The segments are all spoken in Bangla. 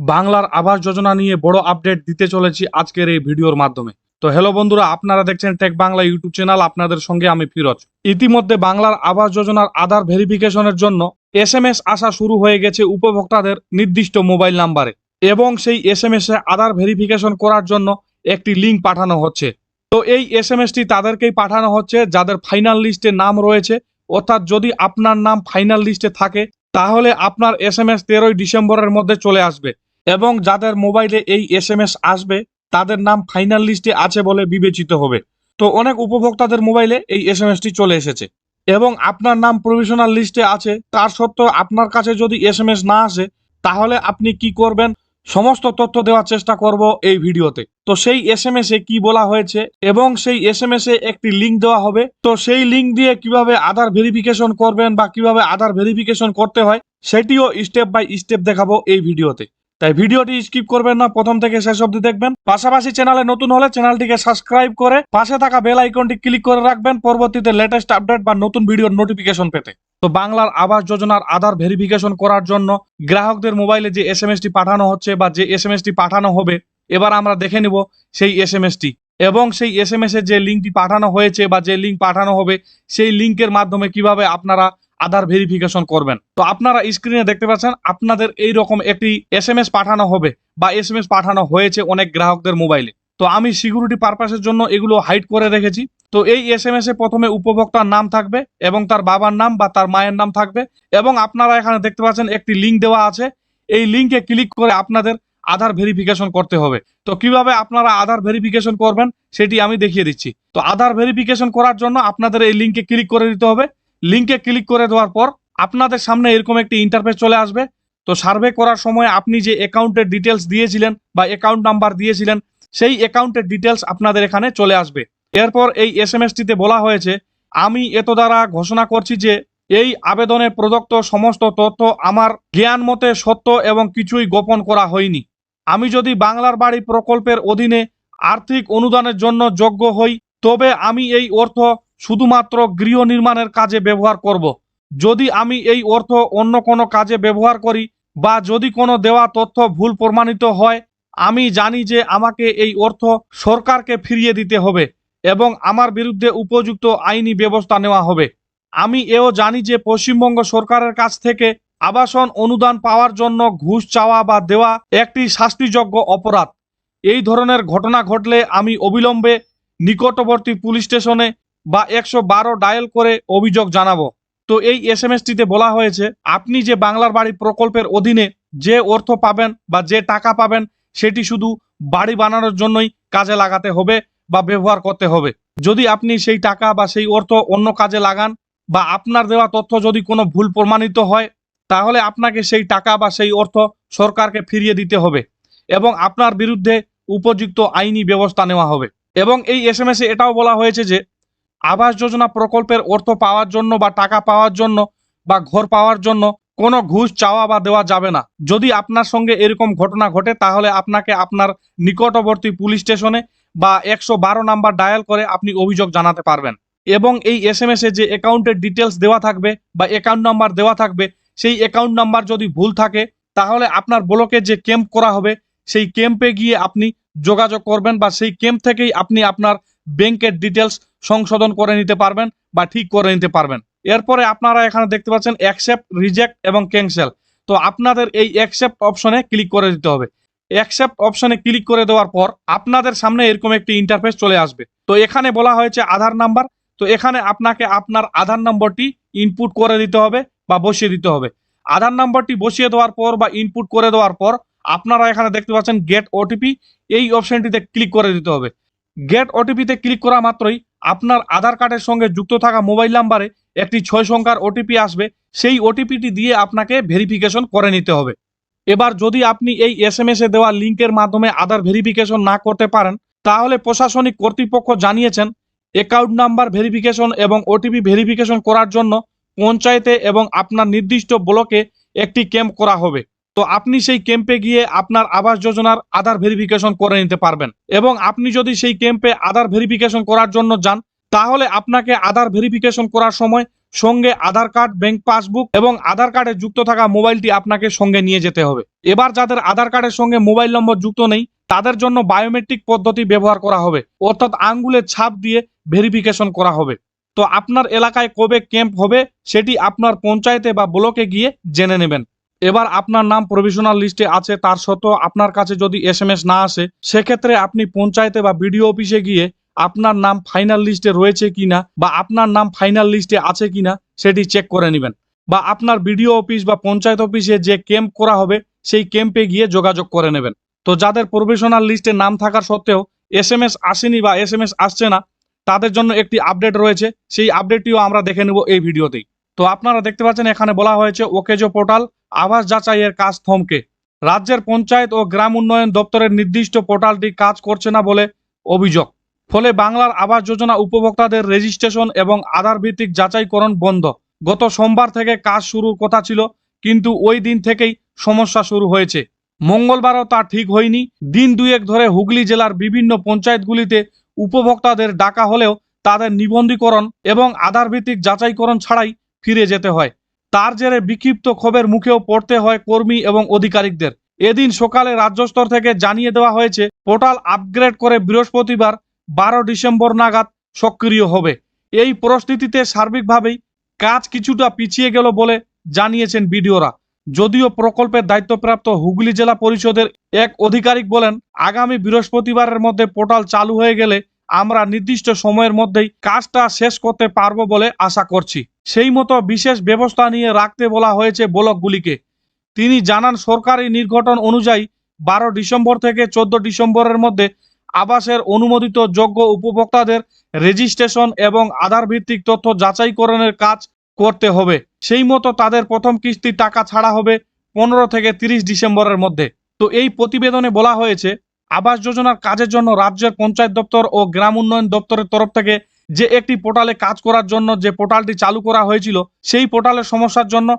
বাংলার আবাস যোজনা নিয়ে বড় আপডেট দিতে চলেছি আজকের এই ভিডিওর মাধ্যমে। তো হ্যালো বন্ধুরা, আপনারা দেখছেন টেক বাংলা ইউটিউব চ্যানেল আপনাদের সঙ্গে আমি ফিরজ। ইতিমধ্যে বাংলার আবাস যোজনার আধার ভেরিফিকেশনের জন্য এস এম এস আসা শুরু হয়ে গেছে উপভোক্তাদের নির্দিষ্ট মোবাইল নাম্বারে এবং সেই এস এম এস এ আধার ভেরিফিকেশন করার জন্য একটি লিঙ্ক পাঠানো হচ্ছে। তো এই এস এম এসটি তাদেরকেই পাঠানো হচ্ছে, যাদের ফাইনাল লিস্টে নাম রয়েছে। অর্থাৎ যদি আপনার নাম ফাইনাল লিস্টে থাকে, তাহলে আপনার এস এম এস তেরোই ডিসেম্বরের মধ্যে চলে আসবে। এবং যাদের মোবাইলে এই এস আসবে, তাদের নাম ফাইনাল লিস্টে আছে বলে বিবেচিত হবে। তো অনেক উপভোক্তাদের মোবাইলে এই এস এম চলে এসেছে। এবং আপনার নাম প্রভিশনাল লিস্টে আছে, তার সত্ত্বেও আপনার কাছে যদি এস এম না আসে, তাহলে আপনি কি করবেন? সমস্ত তথ্য দেওয়ার চেষ্টা করব এই ভিডিওতে। তো সেই এস এম এস এ কি বলা হয়েছে এবং সেই এস এম এস এ একটি লিঙ্ক দেওয়া হবে। তো সেই লিঙ্ক দিয়ে কীভাবে আধার ভেরিফিকেশন করবেন বা কীভাবে আধার ভেরিফিকেশন করতে হয়, সেটিও স্টেপ বাই স্টেপ দেখাবো এই ভিডিওতে। তাই ভিডিওটি স্কিপ করবেন না, প্রথম থেকে শেষ অবধি দেখবেন। পাশাপাশি চ্যানেলে নতুন হলে চ্যানেলটিকে সাবস্ক্রাইব করে পাশে থাকা বেল আইকনটি ক্লিক করে রাখবেন পরবর্তীতে লেটেস্ট আপডেট বা নতুন ভিডিওর নোটিফিকেশন পেতে। তো বাংলার আবাস যোজনার আধার ভেরিফিকেশন করার জন্য গ্রাহকদের মোবাইলে যে এস এসটি পাঠানো হচ্ছে বা যে এস এসটি পাঠানো হবে, এবার আমরা দেখে নিব সেই এস এসটি এবং সেই এস এম এস এর যে লিঙ্কটি পাঠানো হয়েছে বা যে লিঙ্ক পাঠানো হবে, সেই লিঙ্কের মাধ্যমে কীভাবে আপনারা আধার ভেরিফিকেশন করবেন। তো আপনারা স্ক্রিনে দেখতে পাচ্ছেন, আপনাদের এই রকম একটি এস এম এস পাঠানো হবে বা এস এম এস পাঠানো হয়েছে অনেক গ্রাহকদের মোবাইলে তো আমি সিকিউরিটি পারপাসের জন্য এগুলো হাইড করে রেখেছি। তো এই এস এম এস এ প্রথমে উপভোক্তার নাম থাকবে এবং তার বাবার নাম বা তার মায়ের নাম থাকবে এবং আপনারা এখানে দেখতে পাচ্ছেন একটি লিঙ্ক দেওয়া আছে। এই লিঙ্কে ক্লিক করে আপনাদের আধার ভেরিফিকেশন করতে হবে। তো কীভাবে আপনারা আধার ভেরিফিকেশন করবেন, সেটি আমি দেখিয়ে দিচ্ছি। তো আধার ভেরিফিকেশন করার জন্য আপনাদের এই লিঙ্কে ক্লিক করে দিতে হবে। লিঙ্কে ক্লিক করে দেওয়ার পর আপনাদের সামনে এরকম একটি ইন্টারফেস চলে আসবে। তো সার্ভে করার সময় আপনি যে অ্যাকাউন্টের ডিটেলস দিয়েছিলেন বা অ্যাকাউন্ট নাম্বার দিয়েছিলেন, সেই অ্যাকাউন্টের ডিটেলস আপনাদের এখানে চলে আসবে। এরপর এই এস এম এসটিতে বলা হয়েছে, আমি এত দ্বারা ঘোষণা করছি যে এই আবেদনে প্রদত্ত সমস্ত তথ্য আমার জ্ঞান মতে সত্য এবং কিছুই গোপন করা হয়নি। আমি যদি বাংলার বাড়ি প্রকল্পের অধীনে আর্থিক অনুদানের জন্য যোগ্য হই, তবে আমি এই অর্থ শুধুমাত্র গৃহ নির্মাণের কাজে ব্যবহার করব। যদি আমি এই অর্থ অন্য কোনো কাজে ব্যবহার করি বা যদি কোনো দেওয়া তথ্য ভুল প্রমাণিত হয়, আমি জানি যে আমাকে এই অর্থ সরকারকে ফিরিয়ে দিতে হবে এবং আমার বিরুদ্ধে উপযুক্ত আইনি ব্যবস্থা নেওয়া হবে আমি এও জানি যে পশ্চিমবঙ্গ সরকারের কাছ থেকে আবাসন অনুদান পাওয়ার জন্য ঘুষ চাওয়া বা দেওয়া একটি শাস্তিযোগ্য অপরাধ এই ধরনের ঘটনা ঘটলে আমি অবিলম্বে নিকটবর্তী পুলিশ স্টেশনে বা একশো বারো ডায়াল করে অভিযোগ জানাব। তো এই এস এম বলা হয়েছে, আপনি যে বাংলার বাড়ি প্রকল্পের অধীনে যে অর্থ পাবেন বা যে টাকা পাবেন, সেটি শুধু বাড়ি বানানোর জন্যই কাজে লাগাতে হবে বা ব্যবহার করতে হবে। যদি আপনি সেই টাকা বা সেই অর্থ অন্য কাজে লাগান বা আপনার দেওয়া তথ্য যদি কোনো ভুল প্রমাণিত হয়, তাহলে আপনাকে সেই টাকা বা সেই অর্থ সরকারকে ফিরিয়ে দিতে হবে এবং আপনার বিরুদ্ধে উপযুক্ত আইনি ব্যবস্থা নেওয়া হবে। এবং এই এস এম এটাও বলা হয়েছে যে আবাস যোজনা প্রকল্পের অর্থ পাওয়ার জন্য বা টাকা পাওয়ার জন্য বা ঘর পাওয়ার জন্য কোনো ঘুষ, চাওয়া বা দেওয়া যাবে না। যদি আপনার সঙ্গে এরকম ঘটনা ঘটে, তাহলে আপনাকে আপনার নিকটবর্তী পুলিশ স্টেশনে বা একশো বারো নাম্বার ডায়াল করে আপনি অভিযোগ জানাতে পারবেন। এবং এই এস এম এ যে অ্যাকাউন্টের ডিটেলস দেওয়া থাকবে বা অ্যাকাউন্ট নাম্বার দেওয়া থাকবে, সেই অ্যাকাউন্ট নাম্বার যদি ভুল থাকে, তাহলে আপনার ব্লকে যে ক্যাম্প করা হবে, সেই ক্যাম্পে গিয়ে আপনি যোগাযোগ করবেন বা সেই ক্যাম্প থেকেই আপনি আপনার ব্যাংকের ডিটেলস সংশোধন করে নিতে পারবেন বা ঠিক করে নিতে পারবেন। এরপরে আপনারা এখানে দেখতে পাচ্ছেন অ্যাকসেপ্ট রিজেক্ট এবং ক্যান্সেল তো আপনাদের এই অ্যাকসেপ্ট অপশনে ক্লিক করে দিতে হবে। অ্যাকসেপ্ট অপশনে ক্লিক করে দেওয়ার পর আপনাদের সামনে এরকম একটি ইন্টারফেস চলে আসবে। তো এখানে বলা হয়েছে আধার নাম্বার। তো এখানে আপনাকে আপনার আধার নম্বরটি ইনপুট করে দিতে হবে বা বসিয়ে দিতে হবে। আধার নাম্বারটি বসিয়ে দেওয়ার পর বা ইনপুট করে দেওয়ার পর আপনারা এখানে দেখতে পাচ্ছেন গেট ওটিপি এই অপশনটিতে ক্লিক করে দিতে হবে। গেট ওটিপিতে ক্লিক করা মাত্রই আপনার আধার কার্ডের সঙ্গে যুক্ত থাকা মোবাইল নাম্বারে একটি ছয় সংখ্যার ওটিপি আসবে, সেই ওটিপিটি দিয়ে আপনাকে ভেরিফিকেশন করে নিতে হবে। এবার যদি আপনি এই এস এম এসে দেওয়া লিঙ্কের মাধ্যমে আধার ভেরিফিকেশন না করতে পারেন, তাহলে প্রশাসনিক কর্তৃপক্ষ জানিয়েছেন অ্যাকাউন্ট নাম্বার ভেরিফিকেশন এবং ওটিপি ভেরিফিকেশন করার জন্য পঞ্চায়েতে এবং আপনার নির্দিষ্ট ব্লকে একটি ক্যাম্প করা হবে। তো আপনি সেই ক্যাম্পে গিয়ে আপনার আবাস যোজনার আধার ভেরিফিকেশন করে নিতে পারবেন। এবং আপনি যদি সেই ক্যাম্পে আধার ভেরিফিকেশন করার জন্য যান, তাহলে আপনাকে আধার ভেরিফিকেশন করার সময় সঙ্গে আধার কার্ড ব্যাংক পাসবুক এবং আধার কার্ডে যুক্ত থাকা মোবাইলটি আপনাকে সঙ্গে নিয়ে যেতে হবে। এবার যাদের আধার কার্ডের সঙ্গে মোবাইল নম্বর যুক্ত নেই, তাদের জন্য বায়োমেট্রিক পদ্ধতি ব্যবহার করা হবে। অর্থাৎ আঙ্গুলের ছাপ দিয়ে ভেরিফিকেশন করা হবে। তো আপনার এলাকায় কবে ক্যাম্প হবে, সেটি আপনার পঞ্চায়েতে বা ব্লকে গিয়ে জেনে নেবেন। এবার আপনার নাম প্রভিশনাল লিস্টে আছে, তার সত্ত্বেও আপনার কাছে যদি এস না আসে, সেক্ষেত্রে আপনি পঞ্চায়েতে বা বিডিও অফিসে গিয়ে আপনার নাম ফাইনাল লিস্টে রয়েছে কিনা বা আপনার নাম ফাইনাল লিস্টে আছে কিনা, সেটি চেক করে নেবেন। বা আপনার বিডিও অফিস বা পঞ্চায়েত অফিসে যে ক্যাম্প করা হবে, সেই ক্যাম্পে গিয়ে যোগাযোগ করে নেবেন। তো যাদের প্রভিশনাল লিস্টে নাম থাকার সত্ত্বেও এস এম এস আসেনি বা এস এম এস আসছে না, তাদের জন্য একটি আপডেট রয়েছে, সেই আপডেটটিও আমরা দেখে নেব এই ভিডিওতেই। তো আপনারা দেখতে পাচ্ছেন এখানে বলা হয়েছে ওকেজো পোর্টাল, আবাস যাচাইয়ের কাজ থমকে। রাজ্যের পঞ্চায়েত ও গ্রাম উন্নয়ন দপ্তরের নির্দিষ্ট পোর্টালটি কাজ করছে না বলে অভিযোগ। ফলে বাংলার আবাস যোজনা উপভোক্তাদের রেজিস্ট্রেশন এবং আধার ভিত্তিক যাচাইকরণ বন্ধ। গত সোমবার থেকে কাজ শুরুর কথা ছিল, কিন্তু ওই দিন থেকেই সমস্যা শুরু হয়েছে। মঙ্গলবারও তা ঠিক হয়নি। দিন দুয়েক ধরে হুগলি জেলার বিভিন্ন পঞ্চায়েতগুলিতে উপভোক্তাদের ডাকা হলেও তাদের নিবন্ধীকরণ এবং আধার ভিত্তিক যাচাইকরণ ছাড়াই ফিরে যেতে হয়। তার জেরে বিক্ষিপ্ত ক্ষোভের মুখেও পড়তে হয় কর্মী এবং আধিকারিকদের এদিন সকালে রাজ্য স্তর থেকে জানিয়ে দেওয়া হয়েছে, পোর্টাল আপগ্রেড করে বৃহস্পতিবার বারো ডিসেম্বর নাগাদ সক্রিয় হবে। এই পরিস্থিতিতে সার্বিকভাবেই কাজ কিছুটা পিছিয়ে গেল বলে জানিয়েছেন বিডিওরা। যদিও প্রকল্পের দায়িত্বপ্রাপ্ত হুগলি জেলা পরিষদের এক আধিকারিক বলেন, আগামী বৃহস্পতিবারের মধ্যে পোর্টাল চালু হয়ে গেলে আমরা নির্দিষ্ট সময়ের মধ্যেই কাজটা শেষ করতে পারব বলে আশা করছি। সেই মতো বিশেষ ব্যবস্থা নিয়ে রাখতে বলা হয়েছে ব্লকগুলিকে। তিনি জানান, সরকারি নির্ঘটন অনুযায়ী বারো ডিসেম্বর থেকে চোদ্দ ডিসেম্বরের মধ্যে আবাসের অনুমোদিত যোগ্য উপভোক্তাদের রেজিস্ট্রেশন এবং আধার ভিত্তিক তথ্য যাচাইকরণের কাজ করতে হবে। সেই মতো তাদের প্রথম কিস্তির টাকা ছাড়া হবে পনেরো থেকে তিরিশ ডিসেম্বরের মধ্যে। তো এই প্রতিবেদনে বলা হয়েছে আবাস যোজনার কাজের জন্য রাজ্যের পঞ্চায়েত দপ্তর ও গ্রাম উন্নয়ন দপ্তরের তরফ থেকে যে একটি পোর্টালে কাজ করার জন্য যে পোর্টালটি চালু করা হয়েছিল, সেই পোর্টালের সমস্যার জন্য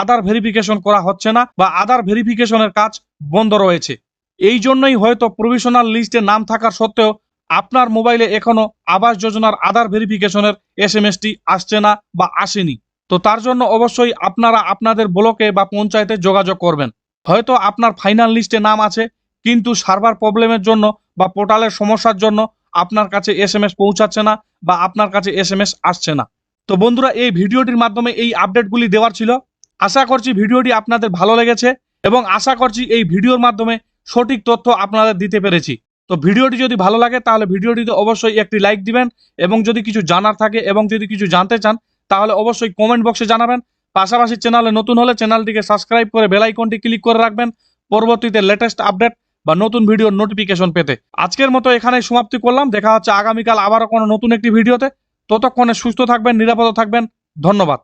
আধার ভেরিফিকেশন করা হচ্ছে না বা আধার ভেরিফিকেশনের কাজ বন্ধ রয়েছে। এই জন্যই হয়তো প্রভিশনাল লিস্টে নাম থাকার সত্ত্বেও আপনার মোবাইলে এখনও আবাস যোজনার আধার ভেরিফিকেশনের এস এম এসটি আসছে না বা আসেনি। তো তার জন্য অবশ্যই আপনারা আপনাদের ব্লকে বা পঞ্চায়েতে যোগাযোগ করবেন। হয়তো আপনার ফাইনাল লিস্টে নাম আছে কিন্তু সার্ভার প্রবলেমের জন্য বা পোর্টালের সমস্যার জন্য আপনার কাছে এস এম এস পৌঁছাচ্ছে না বা আপনার কাছে এস এম এস আসছে না। তো বন্ধুরা, এই ভিডিওটির মাধ্যমে এই আপডেটগুলি দেওয়ার ছিল। আশা করছি ভিডিওটি আপনাদের ভালো লেগেছে এবং আশা করছি এই ভিডিওর মাধ্যমে সঠিক তথ্য আপনাদের দিতে পেরেছি। তো ভিডিওটি যদি ভালো লাগে, তাহলে ভিডিওটিতে অবশ্যই একটি লাইক দিবেন এবং যদি কিছু জানার থাকে এবং যদি কিছু জানতে চান, তাহলে অবশ্যই কমেন্ট বক্সে জানাবেন। পাশাপাশি চ্যানেলে নতুন হলে চ্যানেলটিকে সাবস্ক্রাইব করে বেল আইকনটি ক্লিক করে রাখবেন। পরবর্তীতে লেটেস্ট আপডেট বা নতুন ভিডিওর নোটিফিকেশন পেতে। আজকের মতো এখানে সমাপ্তি করলাম। দেখা হচ্ছে আগামীকাল আবারও কোনো নতুন একটি ভিডিওতে ততক্ষণে সুস্থ থাকবেন, নিরাপদ থাকবেন। ধন্যবাদ।